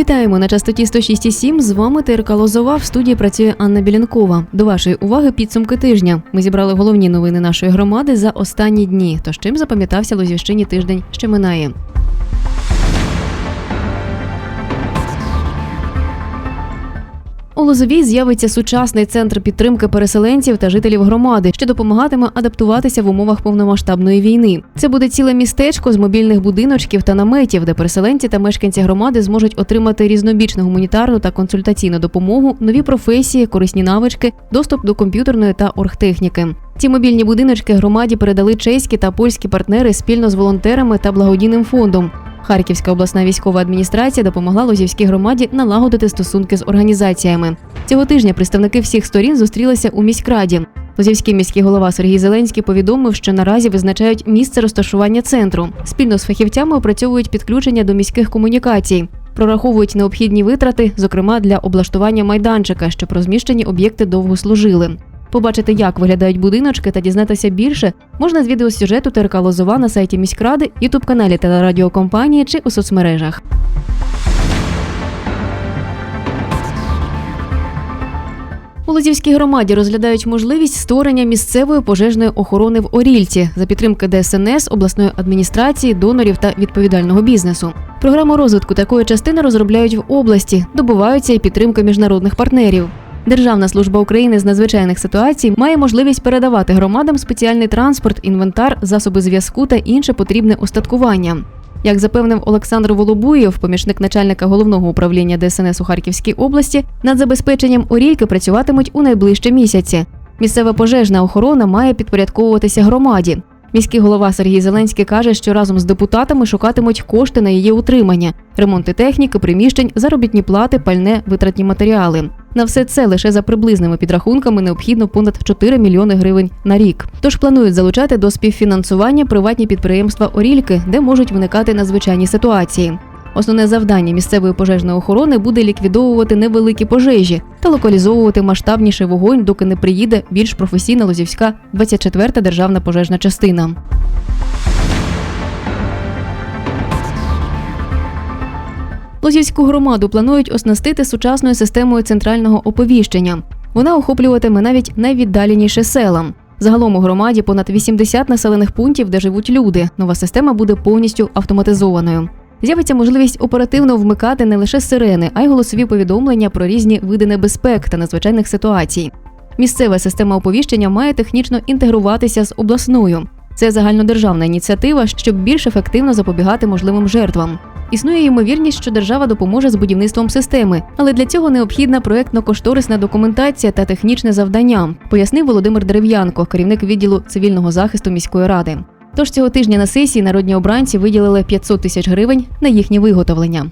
Вітаємо на частоті 106,7. З вами ТРК Лозова. В студії працює Анна Білянкова. До вашої уваги підсумки тижня. Ми зібрали головні новини нашої громади за останні дні. Тож чим запам'ятався Лозівщині тиждень, що минає. Лозовій з'явиться сучасний центр підтримки переселенців та жителів громади, що допомагатиме адаптуватися в умовах повномасштабної війни. Це буде ціле містечко з мобільних будиночків та наметів, де переселенці та мешканці громади зможуть отримати різнобічну гуманітарну та консультаційну допомогу, нові професії, корисні навички, доступ до комп'ютерної та оргтехніки. Ці мобільні будиночки громаді передали чеські та польські партнери спільно з волонтерами та благодійним фондом. Харківська обласна військова адміністрація допомогла Лозівській громаді налагодити стосунки з організаціями. Цього тижня представники всіх сторін зустрілися у міськраді. Лозівський міський голова Сергій Зеленський повідомив, що наразі визначають місце розташування центру. Спільно з фахівцями опрацьовують підключення до міських комунікацій. Прораховують необхідні витрати, зокрема для облаштування майданчика, щоб розміщені об'єкти довго служили. Побачити, як виглядають будиночки та дізнатися більше, можна з відеосюжету ТРК на сайті міськради, ютуб-каналі телерадіокомпанії чи у соцмережах. У Лозівській громаді розглядають можливість створення місцевої пожежної охорони в Орільці за підтримки ДСНС, обласної адміністрації, донорів та відповідального бізнесу. Програму розвитку такої частини розробляють в області, добуваються і підтримка міжнародних партнерів. Державна служба України з надзвичайних ситуацій має можливість передавати громадам спеціальний транспорт, інвентар, засоби зв'язку та інше потрібне устаткування. Як запевнив Олександр Волобуєв, помічник начальника головного управління ДСНС у Харківській області, над забезпеченням орійки працюватимуть у найближчі місяці. Місцева пожежна охорона має підпорядковуватися громаді. Міський голова Сергій Зеленський каже, що разом з депутатами шукатимуть кошти на її утримання, ремонти техніки, приміщень, заробітні плати, пальне, витратні матеріали. На все це лише за приблизними підрахунками необхідно понад 4 мільйони гривень на рік. Тож планують залучати до співфінансування приватні підприємства Орільки, де можуть виникати надзвичайні ситуації. Основне завдання місцевої пожежної охорони буде ліквідовувати невеликі пожежі та локалізовувати масштабніший вогонь, доки не приїде більш професійна Лозівська 24-та державна пожежна частина. Лозівську громаду планують оснастити сучасною системою центрального оповіщення. Вона охоплюватиме навіть найвіддаленіші села. Загалом у громаді понад 80 населених пунктів, де живуть люди. Нова система буде повністю автоматизованою. З'явиться можливість оперативно вмикати не лише сирени, а й голосові повідомлення про різні види небезпек та надзвичайних ситуацій. Місцева система оповіщення має технічно інтегруватися з обласною. Це загальнодержавна ініціатива, щоб більш ефективно запобігати можливим жертвам. Існує ймовірність, що держава допоможе з будівництвом системи, але для цього необхідна проєктно-кошторисна документація та технічне завдання, пояснив Володимир Дерев'янко, керівник відділу цивільного захисту міської ради. Тож цього тижня на сесії народні обранці виділили 500 тисяч гривень на їхнє виготовлення.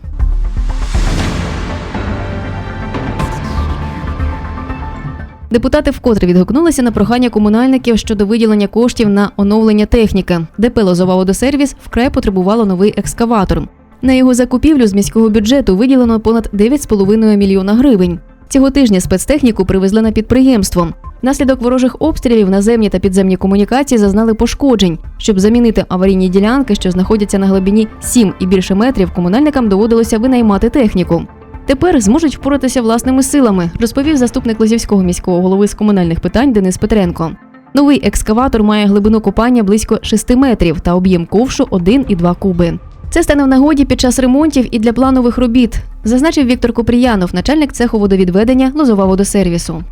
Депутати вкотре відгукнулися на прохання комунальників щодо виділення коштів на оновлення техніки. ДП «Лозова водосервіс вкрай потребувало новий екскаватор. На його закупівлю з міського бюджету виділено понад 9,5 мільйона гривень. Цього тижня спецтехніку привезли на підприємство. Внаслідок ворожих обстрілів наземні та підземні комунікації зазнали пошкоджень. Щоб замінити аварійні ділянки, що знаходяться на глибині 7 і більше метрів, комунальникам доводилося винаймати техніку. Тепер зможуть впоратися власними силами, розповів заступник Лозівського міського голови з комунальних питань Денис Петренко. Новий екскаватор має глибину копання близько 6 метрів та об'єм ковшу 1,2 куби. Це стане в нагоді під час ремонтів і для планових робіт, зазначив Віктор Купріянов, начальник цеху водовідведення Лозова водосервісу.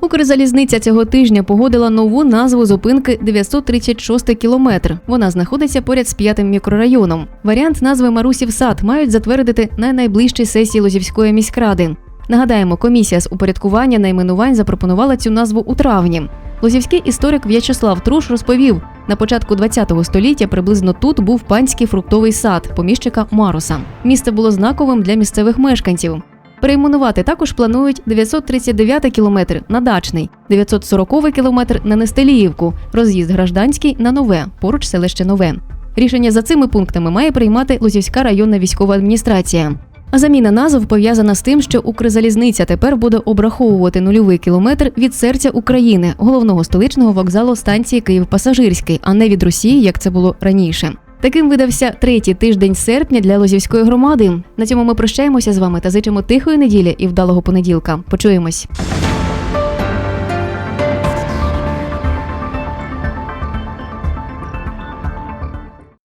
Укрзалізниця цього тижня погодила нову назву зупинки 936 кілометр. Вона знаходиться поряд з п'ятим мікрорайоном. Варіант назви Марусів сад мають затвердити на найближчій сесії Лозівської міськради. Нагадаємо, комісія з упорядкування найменувань запропонувала цю назву у травні. Лозівський історик В'ячеслав Труш розповів, на початку ХХ століття приблизно тут був панський фруктовий сад поміщика Маруса. Місце було знаковим для місцевих мешканців. Перейменувати також планують 939 кілометр на дачний, 940 кілометр на Нестеліївку, роз'їзд гражданський на нове, поруч селище Нове. Рішення за цими пунктами має приймати Лозівська районна військова адміністрація. Заміна назв пов'язана з тим, що Укрзалізниця тепер буде обраховувати нульовий кілометр від серця України, головного столичного вокзалу станції Київ-Пасажирський, а не від Росії, як це було раніше. Таким видався третій тиждень серпня для Лозівської громади. На цьому ми прощаємося з вами та зичимо тихої неділі і вдалого понеділка. Почуємось.